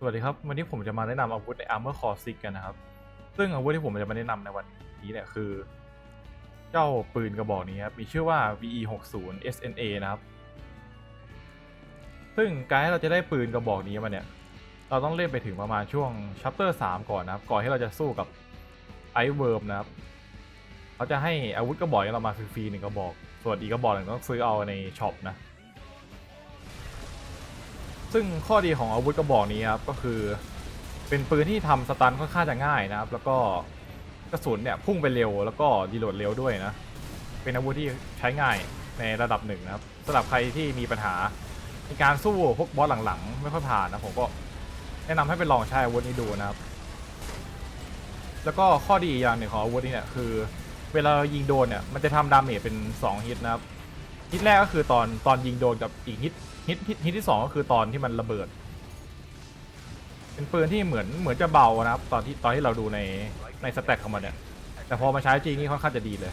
สวัสดีครับ วันนี้ผมจะมาแนะนำอาวุธใน Armor Core 6กันนะครับ ซึ่งอาวุธที่ผมจะมาแนะนำในวันนี้เนี่ยคือ เจ้าปืนกระบอกนี้ครับ มีชื่อว่า VE 6 0 SNA นะครับ ซึ่งการที่เราจะได้ปืนกระบอกนี้มาเนี่ย เราต้องเล่นไปถึงประมาณช่วง Chapter 3ก่อนนะครับ ก่อนที่เราจะสู้กับ Ice Worm นะครับ เขาจะให้อาวุธกระบอกเรามาฟรีๆหนึ่งกระบอก ส่วนอีกกระบอกหนึ่งต้องซื้อเอาในช็อปนะ ซึ่งข้อดีของอาวุธกระบอกนี้ครับก็คือ เป็นปืนที่ทำสตันค่อนข้างจะง่ายนะครับ แล้วก็กระสุนเนี่ยพุ่งไปเร็วแล้วก็ดีโหลดเร็วด้วยนะ เป็นอาวุธที่ใช้ง่ายในระดับหนึ่งนะครับสำหรับใครที่มีปัญหาในการสู้พวกบอสหลังๆ ไม่ค่อยผ่านนะผมก็แนะนำให้ไปลองใช้อาวุธนี้ดูนะครับ แล้วก็ข้อดีอีกอย่างหนึ่งของอาวุธนี้เนี่ยคือ เวลาเรายิงโดนเนี่ยมันจะทำดาเมจเป็น2ฮิตนะครับ ฮิตแรกก็คือตอนตอนยิงโดนกับอีกฮิตฮิตฮิตฮิตที่สองก็คือตอนที่มันระเบิด เป็นปืนที่เหมือนเหมือนจะเบานะครับ ตอนที่ตอนที่เราดูในในสแต็กของมันเนี่ยแต่พอมาใช้จริงนี่ค่อนข้างจะดีเลย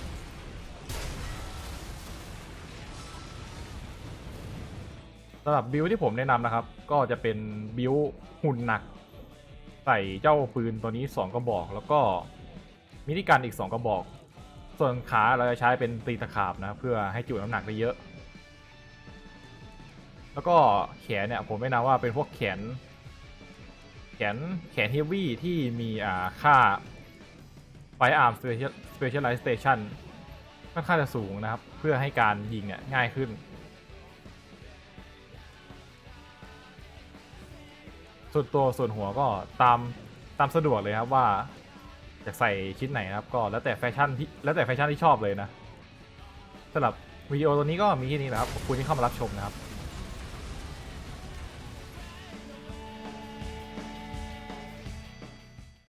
สำหรับบิลที่ผมแนะนำนะครับ ก็จะเป็นบิลหุ่นหนัก ใส่เจ้าปืนตัวนี้ 2 กระบอก แล้วก็มินิกันอีก 2 กระบอก ส่วนขาเราจะใช้เป็นตีตะขาบนะเพื่อให้จุน้ำหนักได้เยอะ แล้วก็แขนเนี่ยผมไม่นาว่าเป็นพวกแขน แขนแขนเฮฟวี่ที่มีอ่าค่าไฟอาร์มสเปเชียลสเปเชียลไลสเตชันค่อนข้างจะสูงนะครับ เพื่อให้การยิงเนี่ยง่ายขึ้น ส่วนตัวส่วนหัวก็ตามตามสะดวกเลยครับว่า จะใส่ชิ้นไหนนะครับ ก็แล้วแต่แฟชั่นที่แล้วแต่แฟชั่นที่ชอบเลยนะสำหรับวิดีโอตัวนี้ก็มีแค่นี้นะครับขอบคุณที่เข้ามารับชมนะครับ